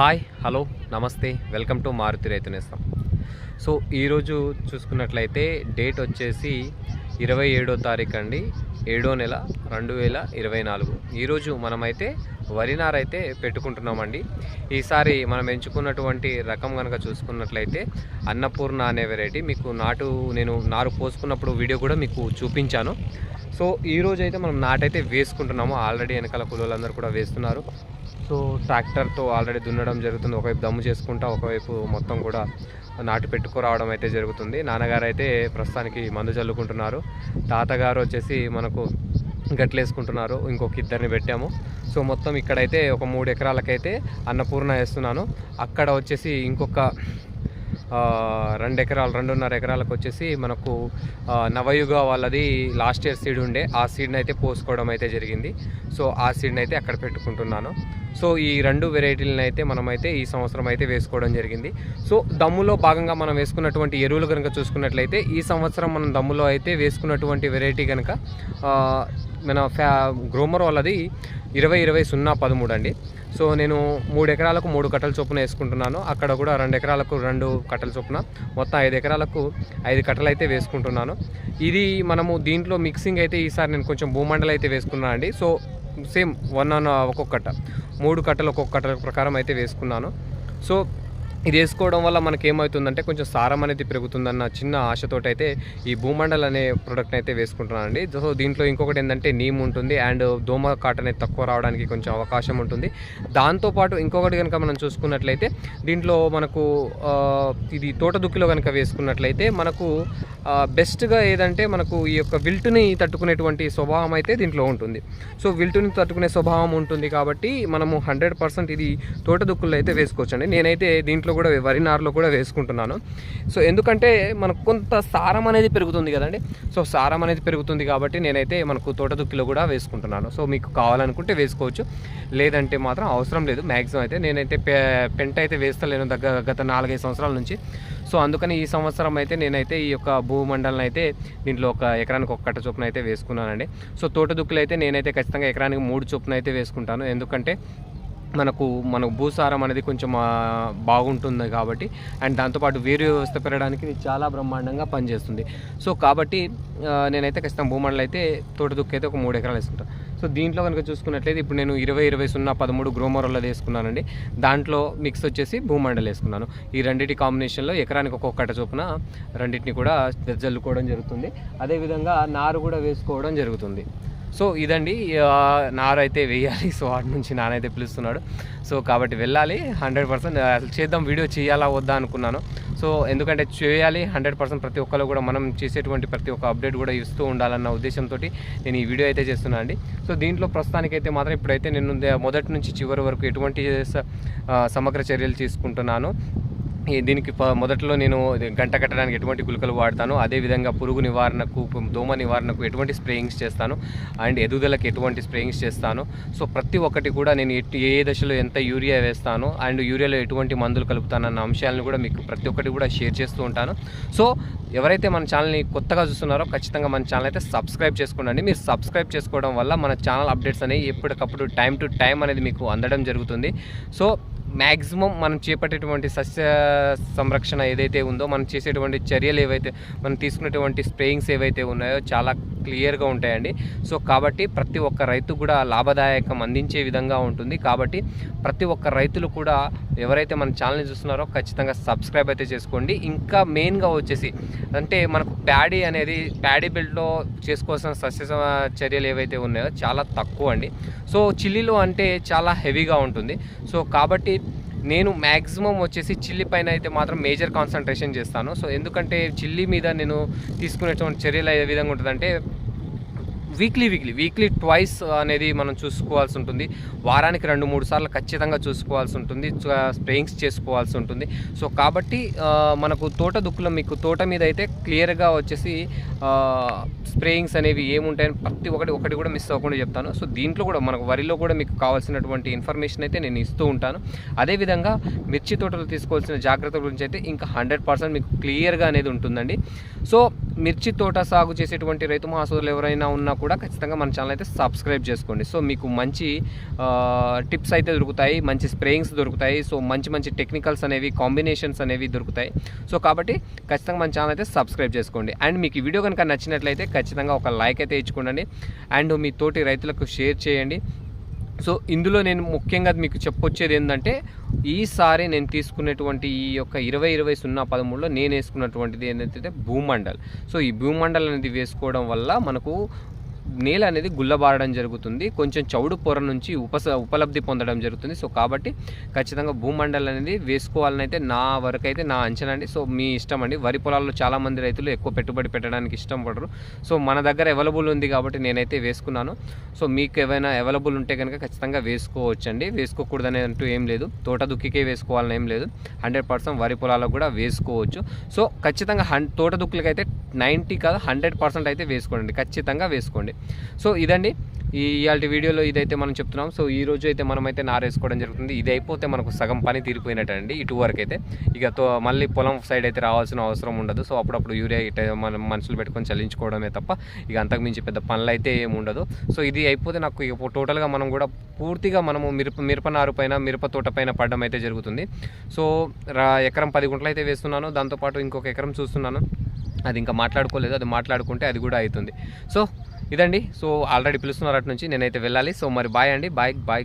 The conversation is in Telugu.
హాయ్ హలో నమస్తే వెల్కమ్ టు మారుతి రైతు నేస్తం. సో ఈరోజు చూసుకున్నట్లయితే డేట్ వచ్చేసి ఇరవై ఏడో తారీఖు అండి. ఏడో నెల రెండు వేల ఇరవై నాలుగు. ఈరోజు మనమైతే వరి అయితే పెట్టుకుంటున్నామండి. ఈసారి మనం ఎంచుకున్నటువంటి రకం కనుక చూసుకున్నట్లయితే అన్నపూర్ణ అనే వెరైటీ. మీకు నాటు నేను నారు పోసుకున్నప్పుడు వీడియో కూడా మీకు చూపించాను. సో ఈరోజు అయితే మనం నాటైతే వేసుకుంటున్నాము. ఆల్రెడీ వెనకాల కులోళ్ళందరూ కూడా వేస్తున్నారు. సో ట్రాక్టర్తో ఆల్రెడీ దున్నడం జరుగుతుంది. ఒకవైపు దమ్ము చేసుకుంటా ఒకవైపు మొత్తం కూడా నాటు పెట్టుకురావడం అయితే జరుగుతుంది. నాన్నగారు అయితే ప్రస్తుతానికి మందు చల్లుకుంటున్నారు. తాతగారు వచ్చేసి మనకు గట్లేసుకుంటున్నారు. ఇంకొక ఇద్దరిని పెట్టాము. సో మొత్తం ఇక్కడైతే ఒక మూడు ఎకరాలకైతే అన్నపూర్ణ వేస్తున్నాను. అక్కడ వచ్చేసి ఇంకొక రెండు ఎకరాలు రెండున్నర ఎకరాలకు వచ్చేసి మనకు నవయుగ వాళ్ళది లాస్ట్ ఇయర్ సీడ్ ఉండే. ఆ సీడ్ని అయితే పోసుకోవడం అయితే జరిగింది. సో ఆ సీడ్ని అయితే అక్కడ పెట్టుకుంటున్నాను. సో ఈ రెండు వెరైటీలను అయితే మనమైతే ఈ సంవత్సరం అయితే వేసుకోవడం జరిగింది. సో దమ్ములో భాగంగా మనం వేసుకున్నటువంటి ఎరువులు కనుక చూసుకున్నట్లయితే ఈ సంవత్సరం మనం దమ్ములో అయితే వేసుకున్నటువంటి వెరైటీ కనుక మన ఫ్యా గ్రోమర్ వాళ్ళది ఇరవై ఇరవై సున్నా పదమూడు అండి. సో నేను మూడు ఎకరాలకు మూడు కట్టల చొప్పున వేసుకుంటున్నాను. అక్కడ కూడా రెండు ఎకరాలకు రెండు కట్టల చొప్పున. మొత్తం ఐదు ఎకరాలకు ఐదు కట్టలు అయితే వేసుకుంటున్నాను. ఇది మనము దీంట్లో మిక్సింగ్ అయితే ఈసారి నేను కొంచెం భూమండలు అయితే వేసుకున్నాను అండి. సో సేమ్ వన్ ఆన్ ఒక్కొక్క కట్ట. మూడు కట్టలు ఒక్కొక్క కట్టల ప్రకారం అయితే వేసుకున్నాను. సో ఇది వేసుకోవడం వల్ల మనకి ఏమవుతుందంటే కొంచెం సారం అనేది పెరుగుతుందన్న చిన్న ఆశతోటి అయితే ఈ భూమండల్ అనే ప్రోడక్ట్ని అయితే వేసుకుంటున్నానండి. సో దీంట్లో ఇంకొకటి ఏంటంటే నీమ్ ఉంటుంది అండ్ దోమ కాట్ అనేది తక్కువ రావడానికి కొంచెం అవకాశం ఉంటుంది. దాంతోపాటు ఇంకొకటి కనుక మనం చూసుకున్నట్లయితే దీంట్లో మనకు ఇది తోట దుక్కిలో కనుక వేసుకున్నట్లయితే మనకు బెస్ట్గా ఏదంటే మనకు ఈ యొక్క విల్టుని తట్టుకునేటువంటి స్వభావం అయితే దీంట్లో ఉంటుంది. సో విల్టుని తట్టుకునే స్వభావం ఉంటుంది కాబట్టి మనము హండ్రెడ్ పర్సెంట్ ఇది తోట దుక్కుల్లో అయితే వేసుకోవచ్చండి. నేనైతే దీంట్లో కూడా వరి నారులో కూడా వేసుకుంటున్నాను. సో ఎందుకంటే మనకు కొంత సారం అనేది పెరుగుతుంది కదండి. సో సారం అనేది పెరుగుతుంది కాబట్టి నేనైతే మనకు తోట దుక్కిలో కూడా వేసుకుంటున్నాను. సో మీకు కావాలనుకుంటే వేసుకోవచ్చు. లేదంటే మాత్రం అవసరం లేదు. మ్యాక్సిమం అయితే నేనైతే పె పెంట అయితే వేస్తలేను దగ్గర గత నాలుగైదు సంవత్సరాల నుంచి. సో అందుకని ఈ సంవత్సరం అయితే నేనైతే ఈ యొక్క భూమండలం అయితే దీంట్లో ఒక ఎకరానికి ఒక కట్ట చొప్పున అయితే వేసుకున్నానండి. సో తోట దుక్కులు అయితే నేనైతే ఖచ్చితంగా ఎకరానికి మూడు చొప్పున అయితే వేసుకుంటాను. ఎందుకంటే మనకు మన భూసారం అనేది కొంచెం బాగుంటుంది కాబట్టి అండ్ దాంతోపాటు వేరు వ్యవస్థ పెరగడానికి ఇది చాలా బ్రహ్మాండంగా పనిచేస్తుంది. సో కాబట్టి నేనైతే ఖచ్చితంగా భూమండలు అయితే తోట దుక్కి అయితే ఒక మూడు ఎకరాలు వేసుకుంటాను సో దీంట్లో కనుక చూసుకున్నట్లయితే ఇప్పుడు నేను ఇరవై ఇరవై సున్నా పదమూడు గ్రోమోరల్లో వేసుకున్నానండి. దాంట్లో మిక్స్ వచ్చేసి భూమండలు వేసుకున్నాను. ఈ రెండింటి కాంబినేషన్లో ఎకరానికి ఒక్కొక్కట చొప్పున రెండింటిని కూడా జల్లుకోవడం జరుగుతుంది. అదేవిధంగా నారు కూడా వేసుకోవడం జరుగుతుంది. సో ఇదండి నారైతే వేయాలి. సో వాటి నుంచి నానైతే పిలుస్తున్నాడు. సో కాబట్టి వెళ్ళాలి హండ్రెడ్ పర్సెంట్ చేద్దాం వీడియో చేయాలా వద్దా అనుకున్నాను. సో ఎందుకంటే చేయాలి హండ్రెడ్ పర్సెంట్ ప్రతి ఒక్కరు కూడా మనం చేసేటువంటి ప్రతి ఒక్క అప్డేట్ కూడా ఇస్తూ ఉండాలన్న ఉద్దేశంతో నేను ఈ వీడియో అయితే చేస్తున్నాను అండి. సో దీంట్లో ప్రస్తుతానికైతే మాత్రం ఇప్పుడైతే నేను మొదటి నుంచి చివరి వరకు ఎటువంటి సమగ్ర చర్యలు తీసుకుంటున్నాను. దీనికి మొదట్లో నేను గంట కట్టడానికి ఎటువంటి గుళికలు వాడతాను. అదేవిధంగా పురుగు నివారణకు దోమ నివారణకు ఎటువంటి స్ప్రేయింగ్స్ చేస్తాను. అండ్ ఎదుగుదలకు ఎటువంటి స్ప్రేయింగ్స్ చేస్తాను. సో ప్రతి ఒక్కటి కూడా నేను ఏ దశలో ఎంత యూరియా వేస్తాను అండ్ యూరియాలో ఎటువంటి మందులు కలుపుతానన్న అంశాలను కూడా మీకు ప్రతి ఒక్కటి కూడా షేర్ చేస్తూ ఉంటాను. సో ఎవరైతే మన ఛానల్ని కొత్తగా చూస్తున్నారో ఖచ్చితంగా మన ఛానల్ అయితే సబ్స్క్రైబ్ చేసుకోండి. మీరు సబ్స్క్రైబ్ చేసుకోవడం వల్ల మన ఛానల్ అప్డేట్స్ అనేవి ఎప్పటికప్పుడు టైం టు టైం అనేది మీకు అందడం జరుగుతుంది. సో మ్యాక్సిమం మనం చేపట్టేటువంటి సస్య సంరక్షణ ఏదైతే ఉందో మనం చేసేటువంటి చర్యలు ఏవైతే మనం తీసుకునేటువంటి స్ప్రేయింగ్స్ ఏవైతే ఉన్నాయో చాలా క్లియర్గా ఉంటాయండి. సో కాబట్టి ప్రతి ఒక్క రైతు కూడా లాభదాయకం అందించే విధంగా ఉంటుంది. కాబట్టి ప్రతి ఒక్క రైతులు కూడా ఎవరైతే మన ఛానల్ని చూస్తున్నారో ఖచ్చితంగా సబ్స్క్రైబ్ అయితే చేసుకోండి. ఇంకా మెయిన్గా వచ్చేసి అంటే మనకు ప్యాడీ అనేది ప్యాడీ బెల్ట్లో చేసుకోవాల్సిన సస్య చర్యలు ఏవైతే ఉన్నాయో చాలా తక్కువ అండి. సో చిల్లీలో అంటే చాలా హెవీగా ఉంటుంది. సో కాబట్టి నేను మ్యాక్సిమం వచ్చేసి చిల్లీ పైన అయితే మాత్రం మేజర్ కాన్సన్ట్రేషన్ చేస్తాను. సో ఎందుకంటే చిల్లీ మీద నేను తీసుకునేటువంటి చర్యలు ఏ విధంగా ఉంటుందంటే వీక్లీ వీక్లీ వీక్లీ ట్వైస్ అనేది మనం చూసుకోవాల్సి ఉంటుంది. వారానికి రెండు మూడు సార్లు ఖచ్చితంగా చూసుకోవాల్సి ఉంటుంది. స్ప్రేయింగ్స్ చేసుకోవాల్సి ఉంటుంది. సో కాబట్టి మనకు తోట దుక్కులో మీకు తోట మీద అయితే క్లియర్గా వచ్చేసి స్ప్రేయింగ్స్ అనేవి ఏముంటాయని ప్రతి ఒక్కటి ఒకటి కూడా మిస్ అవ్వకుండా చెప్తాను. సో దీంట్లో కూడా మనకు వరిలో కూడా మీకు కావాల్సినటువంటి ఇన్ఫర్మేషన్ అయితే నేను ఇస్తూ ఉంటాను. అదేవిధంగా మిర్చి తోటలు తీసుకోవాల్సిన జాగ్రత్త గురించి అయితే ఇంకా హండ్రెడ్ పర్సెంట్ మీకు క్లియర్గా అనేది ఉంటుందండి. సో మిర్చి తోట సాగు చేసేటువంటి రైతు మహాసోదరులు ఎవరైనా ఉన్నా కూడా ఖచ్చితంగా మన ఛానల్ అయితే సబ్స్క్రైబ్ చేసుకోండి. సో మీకు మంచి టిప్స్ అయితే దొరుకుతాయి మంచి స్ప్రేయింగ్స్ దొరుకుతాయి. సో మంచి మంచి టెక్నికల్స్ అనేవి కాంబినేషన్స్ అనేవి దొరుకుతాయి. సో కాబట్టి ఖచ్చితంగా మన ఛానల్ అయితే సబ్స్క్రైబ్ చేసుకోండి. అండ్ మీకు ఈ వీడియో కనుక నచ్చినట్లయితే ఖచ్చితంగా ఒక లైక్ అయితే ఇచ్చుకోండి. అండ్ మీ తోటి రైతులకు షేర్ చేయండి. సో ఇందులో నేను ముఖ్యంగా మీకు చెప్పొచ్చేది ఏంటంటే ఈసారి నేను తీసుకునేటువంటి ఈ యొక్క ఇరవై ఇరవై సున్నా పదమూడులో నేను వేసుకున్నటువంటిది ఏంటంటే భూమండల్. సో ఈ భూమండల్ అనేది వేసుకోవడం వల్ల మనకు నేల అనేది గుల్లబారడం జరుగుతుంది. కొంచెం చౌడు పొర నుంచి ఉపస ఉపలబ్ధి పొందడం జరుగుతుంది. సో కాబట్టి ఖచ్చితంగా భూమండలం అనేది వేసుకోవాలని అయితే నా వరకు అయితే నా అంచనా అండి. సో మీ ఇష్టం అండి. వరి పొలాల్లో చాలామంది రైతులు ఎక్కువ పెట్టుబడి పెట్టడానికి ఇష్టపడరు సో మన దగ్గర అవైలబుల్ ఉంది కాబట్టి నేనైతే వేసుకున్నాను. సో మీకు ఏమైనా అవైలబుల్ ఉంటే కనుక ఖచ్చితంగా వేసుకోవచ్చండి. వేసుకోకూడదనే అంటూ ఏం లేదు. తోట దుక్కికే వేసుకోవాలని ఏం లేదు. హండ్రెడ్ పర్సెంట్ వరి పొలాలకు కూడా వేసుకోవచ్చు. సో ఖచ్చితంగా హన్ తోట దుక్కులకైతే నైంటీ కాదు హండ్రెడ్ పర్సెంట్ అయితే వేసుకోండి. ఖచ్చితంగా వేసుకోండి. సో ఇదండి. ఈ ఇవాళ వీడియోలో ఇదైతే మనం చెప్తున్నాం. సో ఈ రోజు అయితే మనమైతే నార వేసుకోవడం జరుగుతుంది. ఇది అయిపోతే మనకు సగం పని తీరిపోయినట్టండి ఇటు వరకు అయితే ఇక తో మళ్ళీ పొలం సైడ్ అయితే రావాల్సిన అవసరం ఉండదు. సో అప్పుడప్పుడు యూరియా ఇట మనం మనుషులు పెట్టుకొని చల్లించుకోవడమే తప్ప ఇక అంతకు మించి పెద్ద పనులు అయితే ఏమి ఉండదు. సో ఇది అయిపోతే నాకు ఇక టోటల్గా మనం కూడా పూర్తిగా మనము మిరప మిరప నారు పైన మిరప తోట పైన పడడం అయితే జరుగుతుంది. సో రా ఎకరం పది గుంటలు అయితే వేస్తున్నాను. దాంతోపాటు ఇంకొక ఎకరం చూస్తున్నాను. అది ఇంకా మాట్లాడుకోలేదు. అది మాట్లాడుకుంటే అది కూడా అవుతుంది సో ఇదండి. సో ఆల్రెడీ పిలుస్తున్నారు అటు నుంచి నేనైతే వెళ్ళాలి. సో మరి బాయ్ అండి. Bye bye.